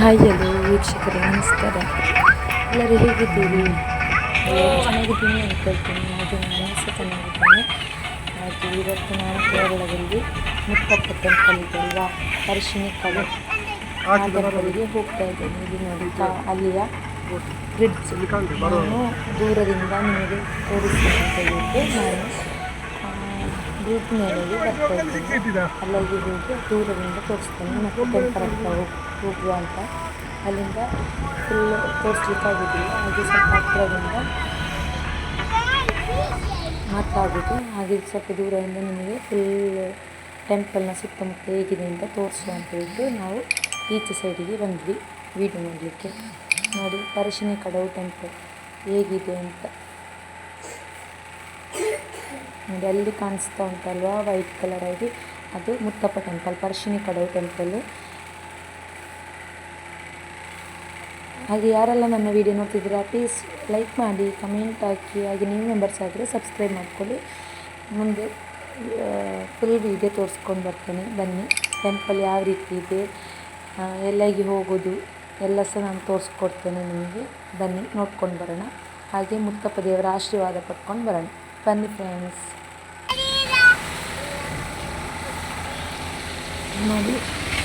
Hi hello ವೀಕ್ಷಕರೇ ನಮಸ್ಕಾರ. ಎಲ್ಲರೂ ಹೇಗಿದ್ದೀರಿ? ಚೆನ್ನಾಗಿದ್ದೀನಿ ಅನ್ಕೊಳ್ತೀನಿ ಹಾಗೆ ನಾನು ಸಹ ಚೆನ್ನಾಗಿದ್ದೇನೆ. ಹಾಗೆ ಇವತ್ತು ನಾನು ಕೇರಳದಲ್ಲಿ ಮುತ್ತಪ್ಪ ಟೆಂಪಲ್ ಇದೆ ಅಲ್ವಾ? ಅರಿಶಿನಿ ಕಡೆ ಅದರವರೆಗೆ ಹೋಗ್ತಾ ಇದ್ದೇನೆ. ಇಲ್ಲಿ ನೋಡಿ ಅಲ್ಲಿಯ ಬ್ರಿಡ್ಜ್ ನಾನು ದೂರದಿಂದ ನಿಮಗೆ ತೋರಿಸ್ತೀನಿ ಅಂತ ಹೇಳಿದ್ದೆ ನಾನು ಬ್ರಿಡ್ಜ್ ಮೇಲೆ ಬರ್ತಾ ಅಲ್ಲಿಗೆ ಹೋಗಿ ದೂರದಿಂದ ತೋರಿಸ್ತೀನಿ. ಮತ್ತು ಹೋಗಿ ಹೋಗುವ ಅಂತ. ಅಲ್ಲಿಂದ ಫುಲ್ ತೋರಿಸ್ಲಿಕ್ಕಾಗೋದಿಲ್ಲ. ಹಾಗೆ ಸ್ವಲ್ಪ ಹತ್ತಿರದಿಂದ ಮಾತಾಡೋದು. ಹಾಗೆ ಸ್ವಲ್ಪ ದೂರದಿಂದ ನಿಮಗೆ ಫುಲ್ ಟೆಂಪಲ್ನ ಸುತ್ತಮುತ್ತ ಹೇಗಿದೆ ಅಂತ ತೋರಿಸು ಅಂತ ಹೇಳಿದ್ದು ನಾವು ಈಚೆ ಸೈಡಿಗೆ ಬಂದ್ವಿ. ವೀಡಿಯೋ ಮಾಡಲಿಕ್ಕೆ ನೋಡಿ ಪರಶಿನಿ ಕಡವು ಟೆಂಪಲ್ ಹೇಗಿದೆ ಅಂತ. ನೋಡಿ, ಅಲ್ಲಿ ಕಾಣಿಸ್ತಾ ಉಂಟಲ್ವಾ? ವೈಟ್ ಕಲರ್ ಆಗಿ. ಅದು ಮುತ್ತಪ್ಪ ಟೆಂಪಲ್ ಪರ್ಶಿನಿ ಕಡವು ಟೆಂಪಲ್ಲು ಹಾಗೆ ಯಾರೆಲ್ಲ ನನ್ನ ವಿಡಿಯೋ ನೋಡ್ತಿದ್ದೀರಾ ಪ್ಲೀಸ್ ಲೈಕ್ ಮಾಡಿ ಕಮೆಂಟ್ ಹಾಕಿ. ಹಾಗೆ ನೀವು ಮೆಂಬರ್ಸ್ ಆದರೆ ಸಬ್ಸ್ಕ್ರೈಬ್ ಮಾಡ್ಕೊಳ್ಳಿ. ಮುಂದೆ ಫುಲ್ ವಿಡಿಯೋ ತೋರಿಸ್ಕೊಂಡು ಬರ್ತೇನೆ. ಬನ್ನಿ ಟೆಂಪಲ್ ಯಾವ ರೀತಿ ಇದೆ ಎಲ್ಲಾಗಿ ಹೋಗೋದು ಎಲ್ಲ ಸಹ ನಾನು ತೋರಿಸ್ಕೊಡ್ತೇನೆ ನಿಮಗೆ. ಬನ್ನಿ, ನೋಡ್ಕೊಂಡು ಬರೋಣ. ಹಾಗೆ ಮುತ್ತಪ್ಪ ದೇವರ ಆಶೀರ್ವಾದ ಪಡ್ಕೊಂಡು ಬರೋಣ. ಬನ್ನಿ ಫ್ರೆಂಡ್ಸ್ ನೋಡಿ,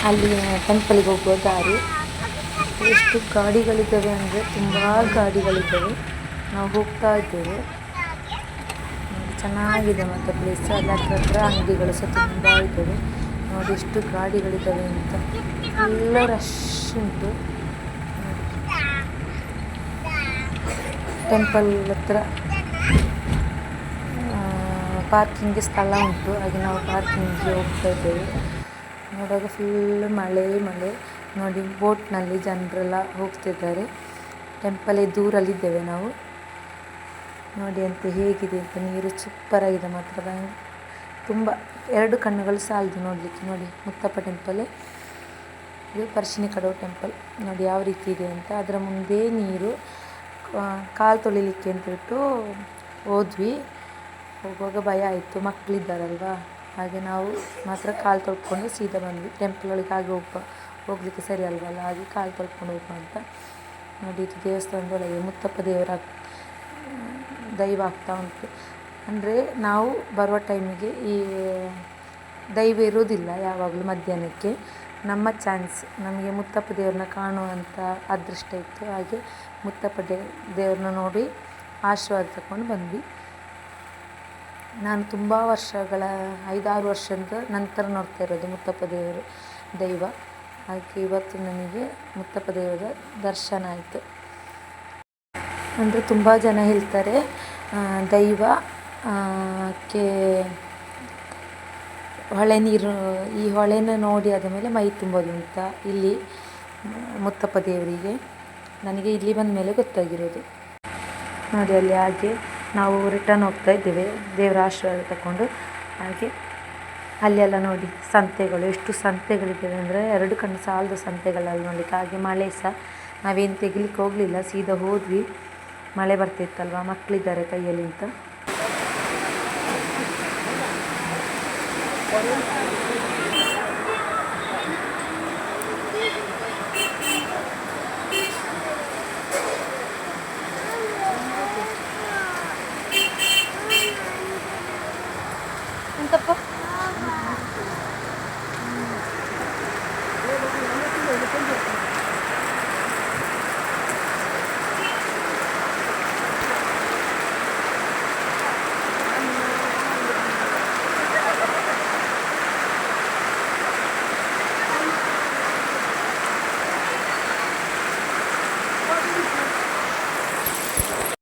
ಅಲ್ಲಿ ಟೆಂಪಲ್ಗೆ ಹೋಗುವ ದಾರಿ. ಎಷ್ಟು ಗಾಡಿಗಳಿದ್ದಾವೆ ಅಂದರೆ ತುಂಬ ಗಾಡಿಗಳಿದ್ದಾವೆ. ನಾವು ಹೋಗ್ತಾ ಇದ್ದೇವೆ. ಚೆನ್ನಾಗಿದೆ ಮತ್ತು ಪ್ಲೇಸ್ ಅಲ್ಲಿ ಹತ್ರ ಹತ್ರ ಅಂಗಡಿಗಳು ಸಹ ತುಂಬ ಇದ್ದಾವೆ. ನೋಡಿ, ಎಷ್ಟು ಗಾಡಿಗಳಿದ್ದಾವೆ ಅಂತ. ಎಲ್ಲ ರಶ್ ಉಂಟು. ಟೆಂಪಲ್ ಹತ್ರ ಪಾರ್ಕಿಂಗ್ಗೆ ಸ್ಥಳ ಉಂಟು. ಹಾಗೆ ನಾವು ಪಾರ್ಕಿಂಗ್ಗೆ ಹೋಗ್ತಾ ಇದ್ದೇವೆ. ನೋಡುವಾಗ ಫುಲ್ ಮಳೆ ಮಳೆ. ನೋಡಿ, ಬೋಟ್ನಲ್ಲಿ ಜನರೆಲ್ಲ ಹೋಗ್ತಿದ್ದಾರೆ. ಟೆಂಪಲ್ ದೂರಲ್ಲಿದ್ದೇವೆ ನಾವು. ನೋಡಿ ಅಂತ ಹೇಗಿದೆ ಅಂತ ನೀರು ಸೂಪರಾಗಿದೆ ಮಾತ್ರ. ತುಂಬ, ಎರಡು ಕಣ್ಣುಗಳು ಸಾಲದು ನೋಡಲಿಕ್ಕೆ. ನೋಡಿ, ಮುತ್ತಪ್ಪ ಟೆಂಪಲ್ ಇದು ಪರ್ಶಿನಿ ಕಡವು ಟೆಂಪಲ್ ನೋಡಿ, ಯಾವ ರೀತಿ ಇದೆ ಅಂತ. ಅದರ ಮುಂದೆ ನೀರು ಕಾಲು ತೊಳಿಲಿಕ್ಕೆ ಅಂತ ಬಿಟ್ಟು ಹೋದ್ವಿ. ಹೋಗುವಾಗ ಭಯ ಆಯಿತು ಮಕ್ಕಳಿದ್ದಾರಲ್ವ ಹಾಗೆ ನಾವು ಮಾತ್ರ ಕಾಲು ತೊಳ್ಕೊಂಡು ಸೀದಾ ಬಂದ್ವಿ. ಟೆಂಪಲ್ ಒಳಗೆ ಹಾಗೆ ಹೋಗ್ಬ, ಹೋಗ್ಲಿಕ್ಕೆ ಸರಿ ಅಲ್ವಲ್ಲ? ಹಾಗೆ ಕಾಲು ತೊಳ್ಕೊಂಡು ಹೋಗುವ ಅಂತ. ನೋಡಿ, ಇದು ದೇವಸ್ಥಾನದೊಳಗೆ ಮುತ್ತಪ್ಪ ದೇವರ ದೈವ ಆಗ್ತಾ ಉಂಟು. ಅಂದರೆ ನಾವು ಬರುವ ಟೈಮಿಗೆ ಈ ದೈವ ಇರೋದಿಲ್ಲ ಯಾವಾಗಲೂ ಮಧ್ಯಾಹ್ನಕ್ಕೆ. ನಮ್ಮ ಚಾನ್ಸ್ ನಮಗೆ ಮುತ್ತಪ್ಪ ದೇವ್ರನ್ನ ಕಾಣುವಂಥ ಅದೃಷ್ಟ ಇತ್ತು. ಹಾಗೆ ಮುತ್ತಪ್ಪ ದೇ, ದೇವ್ರನ್ನ ನೋಡಿ ಆಶೀರ್ವಾದ ತಗೊಂಡು ಬಂದ್ವಿ. ನಾನು ತುಂಬ ವರ್ಷಗಳ, ಐದಾರು ವರ್ಷದ ನಂತರ ನೋಡ್ತಾ ಇರೋದು ಮುತ್ತಪ್ಪ ದೇವರು ದೈವ. ಅದಕ್ಕೆ ಇವತ್ತು ನನಗೆ ಮುತ್ತಪ್ಪ ದೇವರ ದರ್ಶನ ಆಯಿತು. ಅಂದರೆ ತುಂಬ ಜನ ಹೇಳ್ತಾರೆ ದೈವ ಕ್ಕೆ ಹೊಳೆ ನೀರು, ಈ ಹೊಳೆನ ನೋಡಿ ಆದ ಮೇಲೆ ಮೈ ತುಂಬೋದು ಅಂತ ಇಲ್ಲಿ ಮುತ್ತಪ್ಪ ದೇವರಿಗೆ. ನನಗೆ ಇಲ್ಲಿ ಬಂದ ಮೇಲೆ ಗೊತ್ತಾಗಿರೋದು. ನೋಡಿ ಅಲ್ಲಿ ಹಾಗೆ ನಾವು ರಿಟರ್ನ್ ಹೋಗ್ತಾ ಇದ್ದೇವೆ. ದೇವರ ಆಶೀರ್ವಾದ ತಗೊಂಡು. ಹಾಗೆ ಅಲ್ಲೆಲ್ಲ ನೋಡಿ ಸಂತೆಗಳು, ಎಷ್ಟು ಸಂತೆಗಳಿದ್ದಾವೆ ಅಂದರೆ ಎರಡು ಕಣ್ಣು ಸಾಲದು ಸಂತೆಗಳಲ್ಲಿ ನೋಡಲಿಕ್ಕೆ. ಹಾಗೆ ಮಳೆ ಸಹ ನಾವೇನು ತೆಗಿಲಿಕ್ಕೆ ಹೋಗಲಿಲ್ಲ, ಸೀದಾ ಹೋದ್ವಿ. ಮಳೆ ಬರ್ತಿತ್ತಲ್ವ? ಮಕ್ಕಳಿದ್ದಾರೆ ಕೈಯಲ್ಲಿ ಅಂತ.